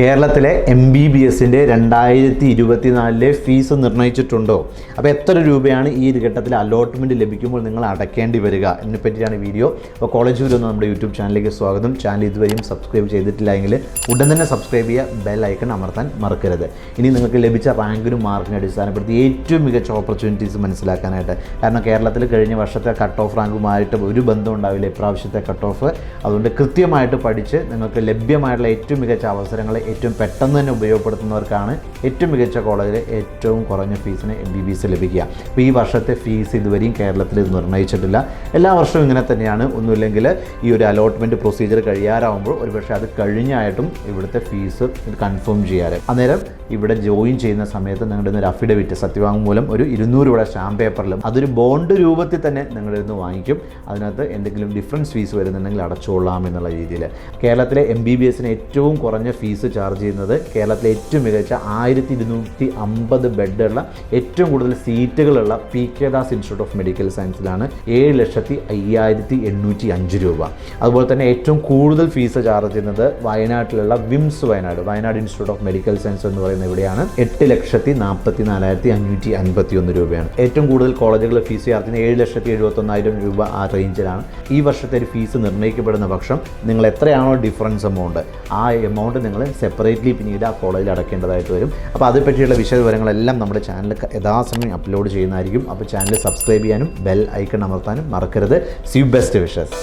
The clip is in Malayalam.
കേരളത്തിലെ എം ബി ബി എസിന്റെ രണ്ടായിരത്തി ഇരുപത്തിനാലിലെ ഫീസ് നിർണയിച്ചിട്ടുണ്ടോ അപ്പോൾ എത്ര രൂപയാണ് ഈ ഒരു ഘട്ടത്തിൽ അലോട്ട്മെന്റ് ലഭിക്കുമ്പോൾ നിങ്ങൾ അടയ്ക്കേണ്ടി വരിക എന്നെ പറ്റിയാണ് വീഡിയോ അപ്പോൾ കോളേജ് വരുന്ന നമ്മുടെ യൂട്യൂബ് ചാനലിലേക്ക് സ്വാഗതം. ചാനൽ ഇതുവരെയും സബ്സ്ക്രൈബ് ചെയ്തിട്ടില്ല എങ്കിൽ ഉടൻ തന്നെ സബ്സ്ക്രൈബ് ചെയ്യുക ബെൽ ഐക്കൺ അമർത്താൻ മറക്കരുത്. ഇനി നിങ്ങൾക്ക് ലഭിച്ച റാങ്കിനും മാർക്കിനും അടിസ്ഥാനപ്പെടുത്തി ഏറ്റവും മികച്ച ഓപ്പർച്യൂണിറ്റീസ് മനസ്സിലാക്കാനായിട്ട്. കാരണം കേരളത്തിൽ കഴിഞ്ഞ വർഷത്തെ കട്ട് ഓഫ് റാങ്കുമായിട്ട് ഒരു ബന്ധം ഉണ്ടാവില്ല. ഇപ്രാവശ്യത്തെ കട്ട് ഓഫ് അതുകൊണ്ട് കൃത്യമായിട്ട് പഠിച്ച് നിങ്ങൾക്ക് ലഭ്യമായിട്ടുള്ള ഏറ്റവും മികച്ച അവസരങ്ങൾ ഏറ്റവും പെട്ടെന്ന് തന്നെ ഉപയോഗപ്പെടുത്തുന്നവർക്കാണ് ഏറ്റവും മികച്ച കോളേജിൽ ഏറ്റവും കുറഞ്ഞ ഫീസിന് എം ബി ബി എസ് ലഭിക്കുക. അപ്പോൾ ഈ വർഷത്തെ ഫീസ് ഇതുവരെയും കേരളത്തിൽ ഇത് നിർണയിച്ചിട്ടില്ല എല്ലാ വർഷവും ഇങ്ങനെ തന്നെയാണ്. ഒന്നുമില്ലെങ്കിൽ ഈ ഒരു അലോട്ട്മെന്റ് പ്രൊസീജിയർ കഴിയാറാവുമ്പോൾ ഒരുപക്ഷെ അത് കഴിഞ്ഞായിട്ടും ഇവിടുത്തെ ഫീസ് കൺഫേം ചെയ്യാറ്. അന്നേരം ഇവിടെ ജോയിൻ ചെയ്യുന്ന സമയത്ത് നിങ്ങളുടെ ഒരു അഫിഡവിറ്റ് സത്യവാങ്മൂലം ഒരു ഇരുന്നൂറ് രൂപയുടെ സ്റ്റാമ്പ് പേപ്പറിലും അതൊരു ബോണ്ട് രൂപത്തിൽ തന്നെ നിങ്ങളുടെ നിന്ന് വാങ്ങിക്കും. അതിനകത്ത് എന്തെങ്കിലും ഡിഫറൻസ് ഫീസ് വരുന്നുണ്ടെങ്കിൽ അടച്ചോളാം എന്നുള്ള രീതിയിൽ. കേരളത്തിലെ എം ബി ബി എസിന് ഏറ്റവും കുറഞ്ഞ ഫീസ് ചാർജ് ചെയ്യുന്നത് കേരളത്തിലെ ഏറ്റവും മികച്ച ആയിരത്തി ഇരുന്നൂറ്റി അമ്പത് ബെഡുള്ള ഏറ്റവും കൂടുതൽ സീറ്റുകളുള്ള P K Das institute of medical സയൻസിലാണ് ഏഴ് ലക്ഷത്തി അയ്യായിരത്തി എണ്ണൂറ്റി അഞ്ച് രൂപ. അതുപോലെ തന്നെ ഏറ്റവും കൂടുതൽ ഫീസ് ചാർജ് ചെയ്യുന്നത് വയനാട്ടിലുള്ള വിംസ് Wayanad Wayanad institute of medical science എന്ന് പറയുന്ന ഇവിടെയാണ്. എട്ട് ലക്ഷത്തി നാൽപ്പത്തി നാലായിരത്തി അഞ്ഞൂറ്റി അൻപത്തി ഒന്ന് രൂപയാണ്. ഏറ്റവും കൂടുതൽ കോളേജുകൾ ഫീസ് ചാർജ് ചെയ്യുന്നത് ഏഴ് ലക്ഷത്തി എഴുപത്തൊന്നായിരം രൂപ ആ റേഞ്ചിലാണ് ഈ വർഷത്തെ ഒരു ഫീസ് നിർണയിക്കപ്പെടുന്ന പക്ഷം നിങ്ങൾ എത്രയാണോ ഡിഫറൻസ് എമൗണ്ട് ആ എമൗണ്ട് നിങ്ങൾ സെപ്പറേറ്റ്ലി പിന്നീട് ആ കോളേജിൽ അടക്കേണ്ടതായിട്ട് വരും. അപ്പോൾ അതേപ്പറ്റിയുള്ള വിശദവിവരങ്ങളെല്ലാം നമ്മുടെ ചാനൽ യഥാസമയം അപ്ലോഡ് ചെയ്യുന്നതായിരിക്കും. അപ്പോൾ ചാനൽ സബ്സ്ക്രൈബ് ചെയ്യാനും ബെൽ ഐക്കൺ അമർത്താനും മറക്കരുത്. See best wishes